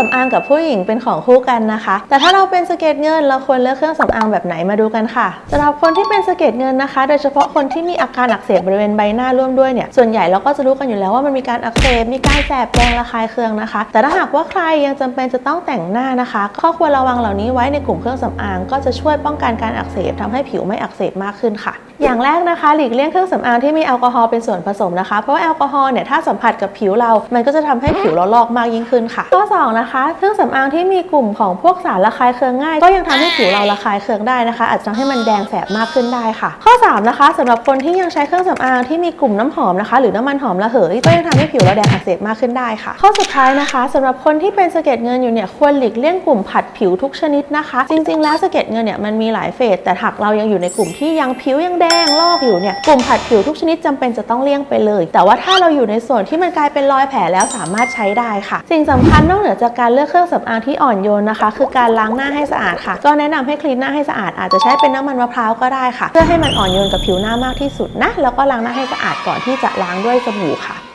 สำอางกับผู้หญิงเป็นของคู่กันนะคะ แต่ถ้าเราเป็นสเก็ดเงินเราควรเลือกเครื่องสำอางแบบไหนมาดูกันค่ะสำหรับคนที่เป็นสเก็ดเงินนะคะ โดยเฉพาะคนที่มีอาการอักเสบบริเวณใบหน้าร่วมด้วยเนี่ยส่วนใหญ่เราก็จะรู้กันอยู่แล้วว่ามันมีการอักเสบมีการแสบแดงระคายเคืองนะคะ แต่ถ้าหากว่าใครยังจำเป็นจะต้องแต่งหน้านะคะก็ควรระวังเหล่านี้ไว้ในกลุ่มเครื่องสำอาง ก็จะช่วยป้องกันการอักเสบทำให้ผิวไม่อักเสบมากขึ้นค่ะ อย่างแรกนะคะหลีกเลี่ยงเครื่องสำอางที่มีแอลกอฮอล์เป็นส่วนผสมนะคะ เพราะว่าแอลกอฮอล์เนี่ยถ้าสัมผัสกับผิวเรา มันก็จะทำให้ผิวเราลอกมากยิ่งขึ้นค่ะ ข้อสองนะคะ เครื่องสำอางที่มีกลุ่มของพวกสารระคายเคืองง่าย ก็ยังทำให้ผิวเราระคายเคืองได้นะคะ อาจจะทำให้มันแดงแสบมากขึ้นได้ค่ะ ข้อสามนะคะสำหรับคนที่ยังใช้เครื่องสำอางที่มีกลุ่มน้ำหอมนะคะ หรือน้ำมันหอมระเหยก็ยังทำให้ผิวเราแดงอักเสบมากขึ้นได้ค่ะ ข้อสุดท้ายนะคะสำหรับคนที่เป็นสะเก็ดเงินอยู่เนี่ยควรหลีกเลี่ยงกลุ่มผัดผิวทุกชนิดนะคะ จริง ๆ แล้วสะเก็ดเงินเนี่ยมันมีหลายเฟสแต่หากเรายังอยู่ในกลุ่มที่ยังผิวยังแดงลอกอยู่เนี่ยกลุ่มผัดผิวทุกชนิดจำเป็นจะต้องเลี่ยงไปเลย แต่ว่าถ้าเราอยู่ในส่วนที่มันกลายเป็นรอยแผลแล้วสามารถใช้ได้ค่ะ สิ่งสำคัญนอกเหนือจากการเลือกเครื่องสำอางที่อ่อนโยนนะคะ คือการล้างหน้าให้สะอาดค่ะ ก็แนะนำให้คลีนหน้าให้สะอาดอาจจะใช้เป็นน้ำมันมะพร้าวก็ได้ค่ะ เพื่อให้มันอ่อนโยนกับผิวหน้ามากที่สุดนะแล้วก็ล้างหน้าให้สะอาดก่อนที่จะล้างด้วยสบู่ค่ะ